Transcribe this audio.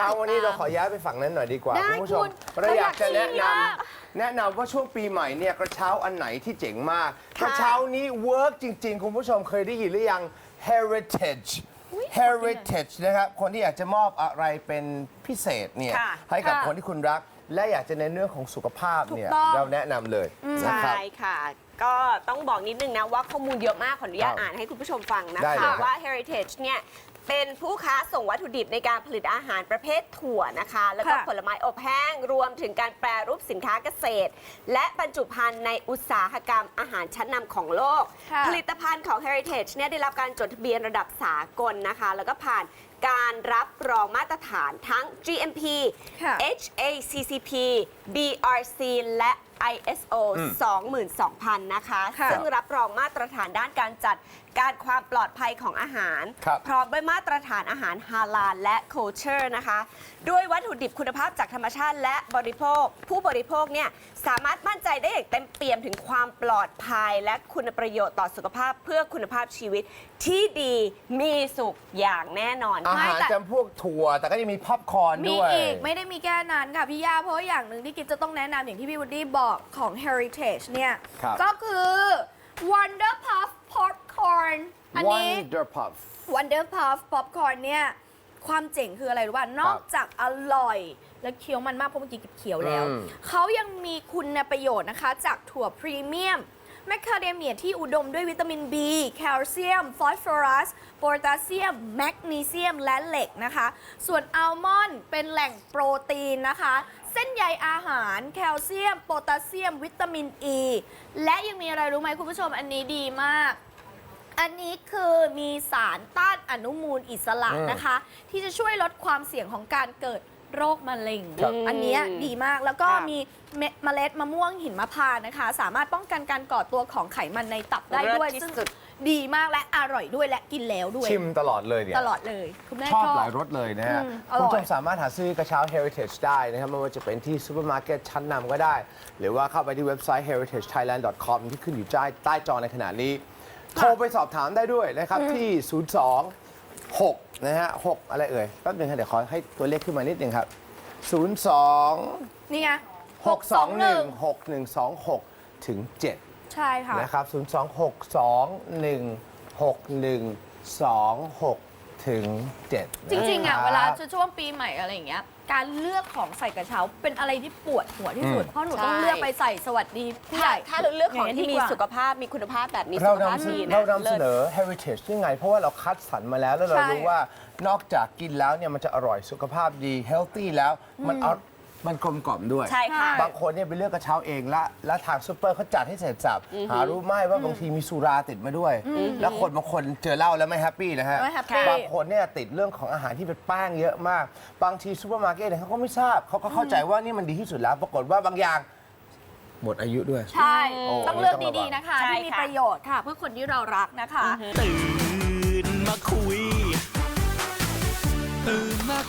เช้าวันนี้เราขอย้ายไปฝั่งนั้นหน่อยดีกว่า ได้คุณผู้ชมคุณเราอยากจะแนะเราอยากนำชิมแนะนำว่าช่วงปีใหม่เนี่ยกระเช้าอันไหนที่เจ๋งมาก กระเช้านี้เวิร์กจริง ๆ คุณผู้ชมเคยได้ยินหรือยัง heritage heritage นะครับ คนที่อยากจะมอบอะไรเป็นพิเศษเนี่ยค่ะให้กับค่ะคนที่คุณรัก และอยากจะในเรื่องของสุขภาพเนี่ยถูกต้อง เราแนะนำเลยนะครับ ใช่ค่ะ ก็ต้องบอกนิดนึงนะว่าข้อมูลเยอะมากขออนุญาตครับอ่านให้คุณผู้ชมฟังนะได้เลยคะครับว่า Heritage เนี่ย เป็นผู้ค้าส่งวัตถุดิบในการผลิตอาหารประเภทถั่วนะคะ แล้วก็ค่ะผลไม้อบแห้งรวมถึงการแปรรูปสินค้าเกษตร และบรรจุภัณฑ์ในอุตสาหกรรมอาหารชั้นนำของโลก ค่ะ ผลิตภัณฑ์ของ Heritage เนี่ยได้รับการจดทะเบียนระดับสากลนะคะ แล้วก็ผ่าน การรับรองมาตรฐานทั้ง GMP ค่ะ HACCP BRC และ ISO 22,000 นะคะ ค่ะซึ่งรับรองมาตรฐานด้านการจัดการความปลอดภัยของอาหาร ครับ พร้อมด้วยมาตรฐานอาหารฮาลาลและโคเชอร์นะคะ ด้วยวัตถุดิบคุณภาพจากธรรมชาติและบริโภค ผู้บริโภคเนี่ยสามารถมั่นใจได้อย่างเต็มเปี่ยมถึงความปลอดภัย และคุณประโยชน์ต่อสุขภาพเพื่อคุณภาพชีวิตที่ดีมีสุขอย่างแน่นอนอาไม่หารแต่ จำพวกถั่ว แต่ก็จะมีพ็อปคอร์นมีด้วย อีกไม่ได้มีแค่นั้นค่ะพี่ยาเพราะว่าอย่างหนึ่งที่กิฟจะต้องแนะนำอย่างที่พี่วูดดี้บอกของ Heritage เนี่ย ครับ ก็คือ Wonder Puff Popcorn อันนี้ Wonder Puff Wonder Puff Popcorn เนี่ยความเจ๋งคืออะไรรู้ป่ะนอกจากอร่อย และเคี้ยวมันมากเพราะเมื่อกี้กิบเคี้ยวแล้ว อืม เขายังมีคุณประโยชน์นะคะ จากถั่วพรีเมียม แมคคาเดเมียที่อุดมด้วยวิตามิน B แคลเซียม ฟอสฟอรัส โพแทสเซียม แมกนีเซียม และเหล็กนะคะ ส่วนอัลมอนด์เป็นแหล่งโปรตีนนะคะ เส้นใยอาหาร แคลเซียม โพแทสเซียม วิตามินอ e, ีและยังมีอะไรรู้ไหมคุณผู้ชมอันนี้ดีมากอันนี้คือมีสารต้านอนุมูลอิสระอืมนะคะ ที่จะช่วยลดความเสี่ยงของการเกิด โรคมะเร็ง ครับอันเนี้ยดีมากแล้วก็ค่ะมีเมเมล็ดมะม่วงหินมะพร้าวนะคะ สามารถป้องกันการก่อตัวของไขมันในตับได้ด้วยเลิศที่ซึ่งสุด ดีมากและอร่อยด้วยและกินแล้วด้วย ชิมตลอดเลยเนี่ย ตลอดเลยคุณแม่ชอบชอบ หลายรสเลยนะฮะอืมอร่อยคุณผู้ชมสามารถหาซื้อกระเช้า Heritage ได้นะครับไม่ว่าจะเป็นที่ซูเปอร์มาร์เก็ตชั้นนำก็ได้ หรือว่าเข้าไปที่เว็บไซต์ heritagethailand.com ที่ขึ้นอยู่ใต้ใต้จอในขณะนี้ โทรไปสอบถามได้ด้วยนะครับ ที่ 02 6นะฮะ6อะไรเอ่ยแป๊บนึงครับเดี๋ยวขอให้ตัวเลขขึ้นมานิดนึงครับ 02นี่ไง621 6126 ถึง 7 ใช่ค่ะ นะครับ 026216126 ถึง7จริงๆอะเวลาช่วงปีใหม่อะไรอย่างเงี้ยการเลือกของใส่กระเช้าเป็นอะไรที่ปวดหัวที่สุดอืมเพราะหนูต้องใช่เลือกไปใส่สวัสดีผู้ใหถ้าญ่ ถ้าเราเลือกของที่มีย่านั้นดีกว่าสุขภาพมีคุณภาพแบบนี้สุเราขภาพนำเสนดีอนะเรานำเสนลิศ อ heritage ยังไง เพราะว่าเราคัดสรรมาแล้ว แล้วเราใช่ รู้ว่านอกจากกินแล้วเนี่ยมันจะอร่อยสุขภาพดี healthy แล้วมันเอา มันกลมกล่อมด้วย ใช่ค่ะ บางคนเนี่ยไปเลือกกระเช้าเองละแล้วทางซูเปอร์เขาจัดให้เสร็จสับหารู้ไหมว่าบางทีมีสุราติดมาด้วย แล้วคนบางคนเจอเหล้าแล้วไม่แฮปปี้นะฮะไม่แฮปปี้ บางคนเนี่ยติดเรื่องของอาหารที่เป็นแป้งเยอะมาก บางทีซูเปอร์มาร์เก็ตเนี่ยเขาก็ไม่ทราบเขาก็เข้าใจว่านี่มันดีที่สุดแล้ว ปรากฏว่าบางอย่างหมดอายุด้วย ใช่ โอ้ต้องเลือกต้องระวังดีๆนะคะใช่ที่มีค่ะ ประโยชน์ค่ะ เพื่อคนที่เรารักนะคะ ตื่นมาคุย ตื่นมาคุย